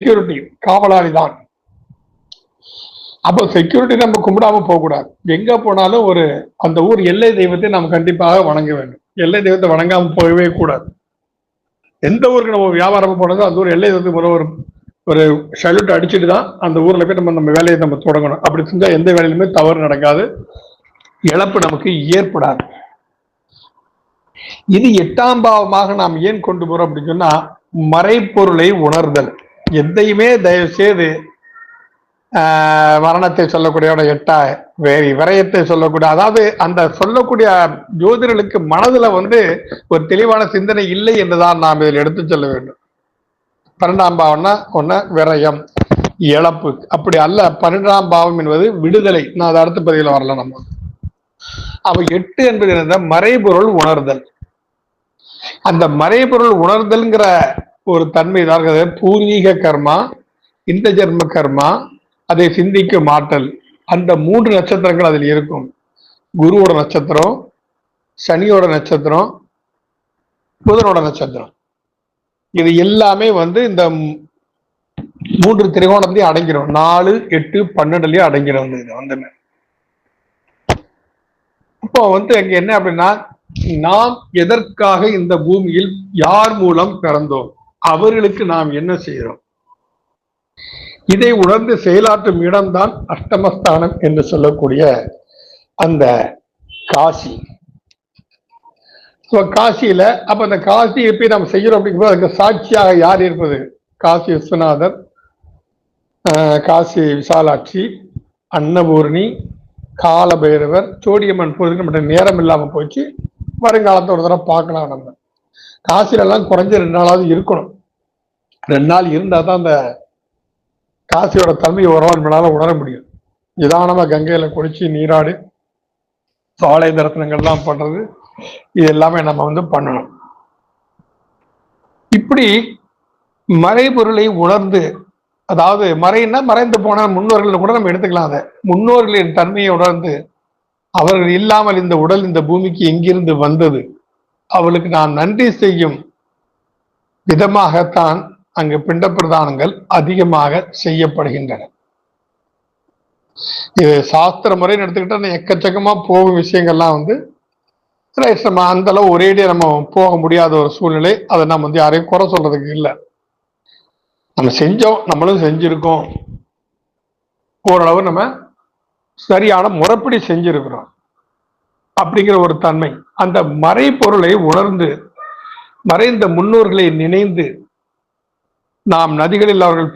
Security காவலாளி தான். அப்போ செக்யூரிட்டி நம்ம கும்பிடாம போக கூடாது எங்க போனாலும் ஒரு அந்த ஊர் எல்லை தெய்வத்தை நாம் கண்டிப்பாக வணங்க வேண்டும். எல்லை தெய்வத்தை வணங்காம போகவே கூடாது. எந்த ஊருக்கு நம்ம வியாபாரம் போனதோ அந்த ஊர் எல்லை தெய்வத்துக்கு ஒரு ஒரு ஷல்யூட் அடிச்சுட்டு தான் அந்த ஊர்ல போய் நம்ம நம்ம வேலையை நம்ம தொடங்கணும். அப்படி செஞ்சா எந்த வேலையிலுமே தவறு நடக்காது. இழப்பு நமக்கு ஏற்படாது. இது எட்டாம் பாவமாக நாம் ஏன் கொண்டு போறோம் அப்படின்னு சொன்னா மறைப்பொருளை உணர்தல். எதையுமே தயவு செய்து மரணத்தை சொல்லக்கூடிய எட்டா வேறு விரயத்தை சொல்லக்கூடிய அதாவது அந்த சொல்லக்கூடிய ஜோதிடர்களுக்கு மனதுல வந்து ஒரு தெளிவான சிந்தனை இல்லை என்றுதான் நாம் இதில் எடுத்து சொல்ல வேண்டும். பன்னெண்டாம் பாவம்னா ஒன்று விரயம் இழப்பு. அப்படி அல்ல பன்னெண்டாம் பாவம் என்பது விடுதலை. நான் அதை அடுத்த பதிவில் வரல நம்ம. அப்ப எட்டு என்பது இருந்த மறைபொருள் உணர்தல். அந்த மறைபொருள் உணர்தல்ங்கிற ஒரு தன்மை தான் பூர்வீக கர்மா இந்த ஜென்ம கர்மா அதை சிந்திக்கும் ஆற்றல். அந்த மூன்று நட்சத்திரங்கள் அதில் இருக்கும். குருவோட நட்சத்திரம் சனியோட நட்சத்திரம் புதனோட நட்சத்திரம். இது எல்லாமே வந்து இந்த மூன்று திரிகோணத்தையும் அடங்கிடும். நாலு எட்டு பன்னெண்டுலயும் அடங்கிடும் வந்து இது வந்து இப்போ வந்து அங்க என்ன அப்படின்னா நாம் எதற்காக இந்த பூமியில் யார் மூலம் பிறந்தோம்? அவர்களுக்கு நாம் என்ன செய்கிறோம்? இதை உணர்ந்து செயலாற்றும் இடம்தான் அஷ்டமஸ்தானம் என்று சொல்லக்கூடிய அந்த காசி. So, காசியில அப்ப அந்த காசியை எப்படி நம்ம செய்யறோம் அப்படிங்கும்போது அதுக்கு சாட்சியாக யார் இருப்பது? காசி விஸ்வநாதர் ஆஹ், காசி விசாலாட்சி அன்னபூர்ணி காலபைரவர் சோடியம்மன் போறதுக்கு நம்மகிட்ட நேரம் இல்லாம போச்சு. வருங்காலத்தை ஒரு தடவை பார்க்கலாம் நம்ம. காசிலெல்லாம் குறைஞ்ச ரெண்டு நாளாவது இருக்கணும். ரெண்டு நாள் இருந்தால் தான் அந்த காசியோட தன்மை ஒரு நம்மளால உணர முடியும். நிதானமாக கங்கையில் குளிச்சு நீராடு சாலை தரிசனங்கள்லாம் பண்ணுறது இது எல்லாமே நம்ம வந்து பண்ணணும். இப்படி மறைபொருளை உணர்ந்து அதாவது மறைன்னா மறைந்து போன முன்னோர்கள் கூட நம்ம எடுத்துக்கலாம் அதை. முன்னோர்களின் தன்மையை உணர்ந்து அவர்கள் இல்லாமல் இந்த உடல் இந்த பூமிக்கு எங்கிருந்து வந்தது? அவளுக்கு நான் நன்றி செய்யும் விதமாகத்தான் அங்கு பிண்ட பிரதானங்கள் அதிகமாக செய்யப்படுகின்றன. இது சாஸ்திர முறைன்னு எடுத்துக்கிட்டா எக்கச்சக்கமா போகும் விஷயங்கள்லாம் வந்து நம்ம அந்த அளவு ஒரேடியா நம்ம போக முடியாத ஒரு சூழ்நிலை. அதை நம்ம வந்து யாரையும் குறை சொல்றதுக்கு இல்லை. நம்ம செஞ்சோம் நம்மளும் செஞ்சிருக்கோம். ஓரளவு நம்ம சரியான முறைப்படி செஞ்சிருக்கிறோம். அப்படிங்கிற ஒரு தன்மை. அந்த மறைபொருளை உணர்ந்து மறைந்த முன்னோர்களை நினைந்து நாம் நதிகளில் அவர்கள்